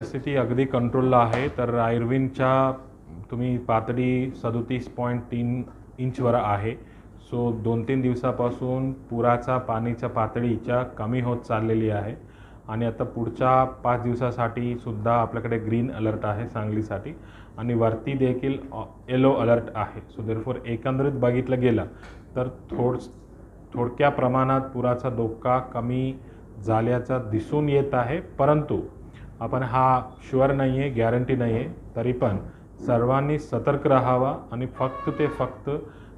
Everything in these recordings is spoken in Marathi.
परिस्थिती अगदी कंट्रोलला आहे. तर आयर्विनच्या तुम्ही पातळी सदोतीस पॉईंट तीन इंचवर आहे. सो दोन तीन दिवसापासून पुराचा पाणीच्या पातळीच्या कमी होत चाललेली आहे. आणि आता पुढच्या पाच दिवसासाठी सुद्धा आपल्याकडे ग्रीन अलर्ट आहे सांगलीसाठी. आणि वरती देखील येलो अलर्ट आहे. सो देरफोर एकंदरीत बघितलं गेलं तर थोड थोडक्या प्रमाणात पुराचा धोका कमी झाल्याचा दिसून येत आहे. परंतु आपण हा शुअर नाही आहे गॅरंटी नाही आहे तरी पण सर्वांनी सतर्क राहावा आणि फक्त ते फक्त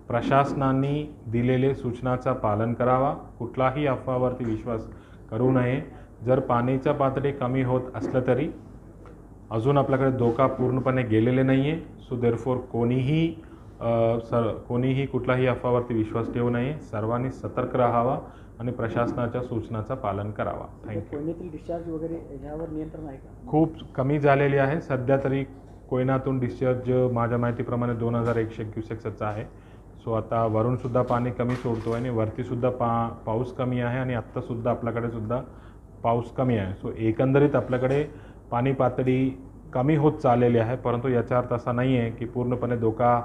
प्रशासनाने दिलेले सूचनाचा पालन करावा. कुठलाही अफवावरती विश्वास करू नये. जर पाण्याच्या पातळी कमी होत असलं तरी. अजून आपल्याकडे धोका पूर्णपणे गेलेले नाही आहे सो देरफोर कोणीही सर कोणीही कुठलाही अफवावरती विश्वास ठेवू नये. सर्वांनी सतर्क राहावा आणि प्रशासनाच्या सूचनाचं पालन करावा. थँक्यू कोयनेतील डिस्चार्ज वगैरे ह्यावर नियंत्रण आहे का? खूप कमी झालेली आहे. सध्या तरी कोयनातून डिस्चार्ज माझ्या माहितीप्रमाणे दोन हजार एकशे क्युसेक्सचं आहे. सो आता वरूनसुद्धा पाणी कमी सोडतो आहे आणि वरतीसुद्धा पा पाऊस कमी आहे आणि आत्तासुद्धा आपल्याकडे सुद्धा पाऊस कमी आहे. सो एकंदरीत आपल्याकडे पाणी पातळी कमी होत चाललेली आहे. परंतु याचा अर्थ असा नाही आहे की पूर्णपणे धोका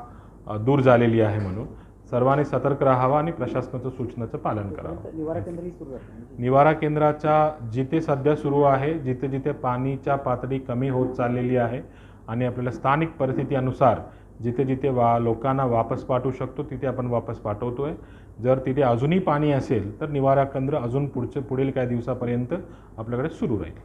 दूर झालेली आहे म्हणून. सर्वांनी सतर्क राहावा आणि प्रशासनाचं सूचनाचं पालन करावं. निवारा म्हणजे निवारा केंद्राच्या जिथे सध्या सुरू आहे जिथे जिथे पाणीच्या पातळी कमी होत चाललेली आहे आणि आपल्याला स्थानिक परिस्थितीनुसार जिथे जिथे वा लोकांना वापस पाठवू शकतो तिथे आपण वापस पाठवतो आहे जर तिथे अजूनही पाणी असेल तर निवारा केंद्र अजून पुढचे पुढील काही दिवसापर्यंत आपल्याकडे सुरू राहील.